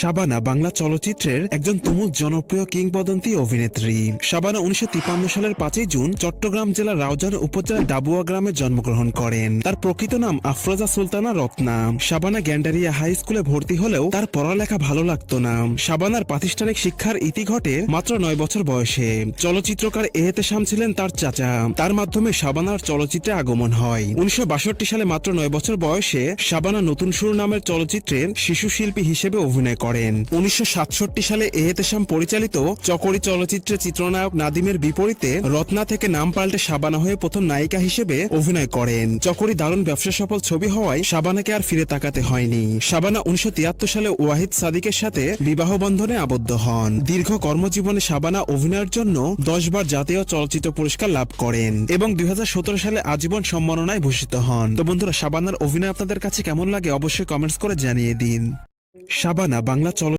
শাবানা বাংলা চলচ্চিত্রের একজন তুমুল জনপ্রিয় কিংবদন্তি অভিনেত্রী। শাবানা উনিশশো সালের পাঁচই জুন চট্টগ্রাম জেলার রাউজান উপজেলার ডাবুয়া গ্রামে জন্মগ্রহণ করেন। তার প্রকৃত নাম আফরোজা সুলতানা রত্না। শাবানা গ্যান্ডারিয়া হাই স্কুলে ভর্তি হলেও তার পড়ালেখা ভালো লাগতো না। শাবানার প্রাতিষ্ঠানিক শিক্ষার ইতি ঘটে মাত্র নয় বছর বয়সে। চলচ্চিত্রকার এহেতেশাম ছিলেন তার চাচা। তার মাধ্যমে শাবানার চলচ্চিত্রে আগমন হয়। উনিশশো বাষট্টি সালে মাত্র নয় বছর বয়সে শাবানা নতুন সুর নামের চলচ্চিত্রে শিশু শিল্পী হিসেবে অভিনয় করেন। উনিশশো সাতষট্টি সালে এহেতেশাম পরিচালিত চকরি চলচ্চিত্রে চিত্রনায়ক নাদিমের বিপরীতে রত্না থেকে নাম পাল্টে শাবানা হয়ে প্রথম নায়িকা হিসেবে অভিনয় করেন। চকরি দারুণ ব্যবসা সফল ছবি হওয়ায় শাবানাকে আর ফিরে তাকাতে হয়নি। শাবানা উনিশশো সালে ওয়াহিদ সাদিকের সাথে বিবাহ বন্ধনে আবদ্ধ হন। দীর্ঘ কর্মজীবনে শাবানা অভিনয়ের জন্য দশ বার জাতীয় চলচ্চিত্র পুরস্কার লাভ করেন এবং দুই হাজার সতেরো সালে আজীবন সম্মাননায় ভূষিত হন। তো বন্ধুরা, শাবানার অভিনয় আপনাদের কাছে কেমন লাগে অবশ্যই কমেন্টস করে জানিয়ে দিন। শাবানা বাংলা চল